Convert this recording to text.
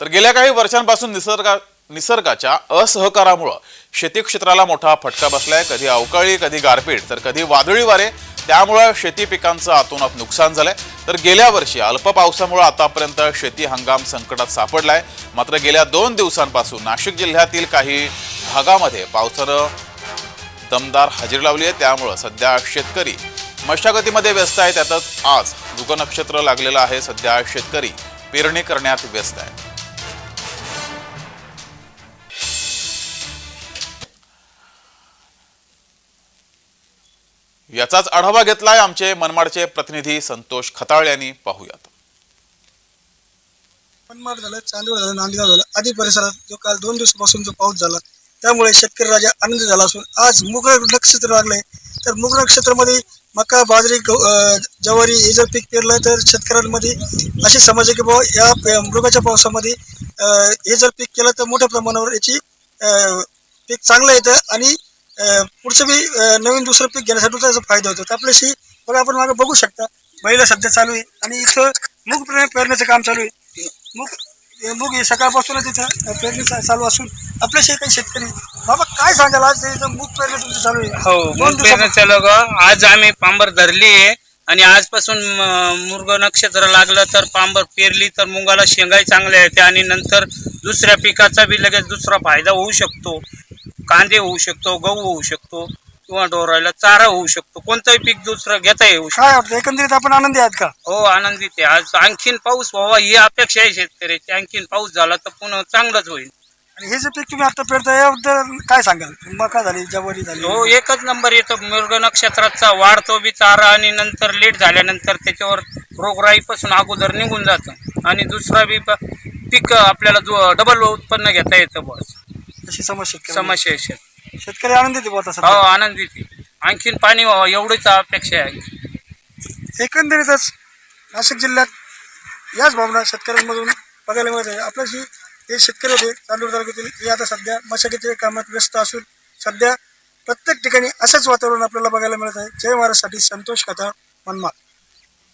तर गेल्या काही वर्षांपासून निसर्गा निसर्गाच्या असहकारामुळं शेती क्षेत्राला मोठा फटका बसलाय. कधी अवकाळी कधी गारपीट तर कधी वादळी वारे त्यामुळं शेती पिकांचं आतोनात नुकसान झालंय. तर गेल्या वर्षी अल्प पावसामुळे आतापर्यंत शेती हंगाम संकटात सापडलाय. मात्र गेल्या दोन दिवसांपासून नाशिक जिल्ह्यातील काही भागामध्ये पावसानं दमदार हजेरी लावली आहे. त्यामुळं सध्या शेतकरी मशागतीमध्ये व्यस्त आहे त्यातच आज दुगनक्षत्र लागलेलं आहे. सध्या शेतकरी पेरणी करण्यात व्यस्त आहे याचाच आढावा घेतलाय आमचे मनमाडचे प्रतिनिधी संतोष खताळ यांनी. पाहूयात. मनमाड झालं चांदवड झालं नांदगाव झालं आदी परिसरात जो काल दोन दिवसापासून जो पाऊस झाला त्यामुळे शेतकरी राजा आनंद झाला असून आज मुग नक्षत्र लागले तर मुग नक्षत्रामध्ये मका बाजरी गहू, ज्वारी हे जर पीक पेरलं तर शेतकऱ्यांमध्ये अशी समज आहे की बाबा या मृगाच्या पावसामध्ये हे जर पीक केलं तर मोठ्या प्रमाणावर याची अं, पीक चांगलं येतं आणि पुढचं बी नवीन दुसरं पीक घेण्यासाठी त्याचा फायदा होतो तर आपल्याशी बघा आपण मागे बघू शकता. महिला सध्या चालू आहे आणि इथं मूग पेरण्या- पेरण्याचं काम चालू आहे. मूग मूग हे सकाळपासूनच इथं पेरणी चालू असून आपल्याशी काही शेतकरी बाबा काय सांगाल? आज मूग पेरणी तुमचं चालू आहे. हो मग दिवसापासून. पेरण्याचं लोक आज आम्ही पांबर धरली आहे आणि आजपासून मुर्ग नक्षत्र लागलं तर पांबर पेरली तर मुंगाला शेंगाई चांगल्या येते आणि नंतर दुसऱ्या पिकाचा बी लगेच दुसरा फायदा होऊ शकतो. कांदे होऊ शकतो गहू होऊ शकतो किंवा डोरायला चारा होऊ शकतो. कोणतंही पीक दुसरं घेता येऊ शकतो. काय वाटतं एकंदरीत आपण आनंदी आहात का? हो आनंदित आहे. आज आणखीन पाऊस व्हावा ही अपेक्षा आहे शेतकऱ्याची. आणखीन पाऊस झाला तर पुन्हा चांगलंच होईल. आणि हे जे पीक तुम्ही आता पेरता याबद्दल काय सांगाल? मका झाली ज्वारी झाली. हो एकच नंबर येतो. मृग नक्षत्राचा वाढतो बी चारा आणि नंतर लेट झाल्यानंतर त्याच्यावर रोगराईपासून अगोदर निघून जातं. आणि दुसरा बी प- पीक आपल्याला डबल उत्पन्न घेता येतं बस. अशी समस्या समस्या आहे शेत शेतकरी आनंदित आहे बुवा आता हो सध्या आनंदित आहे. आणखीन पाणी व्हावं एवढीच अपेक्षा आहे. एकंदरीतच नाशिक जिल्ह्यात याच भावना शेतकऱ्यांमधून बघायला मिळत आहे. आपल्याशी हे शेतकरी होते चांदूर तालुक्यातील हे आता सध्या मशागतीच्या कामात व्यस्त असून सध्या प्रत्येक ठिकाणी असंच वातावरण आपल्याला बघायला मिळत आहे. जय महाराजसाठी संतोष कथा मनमाड.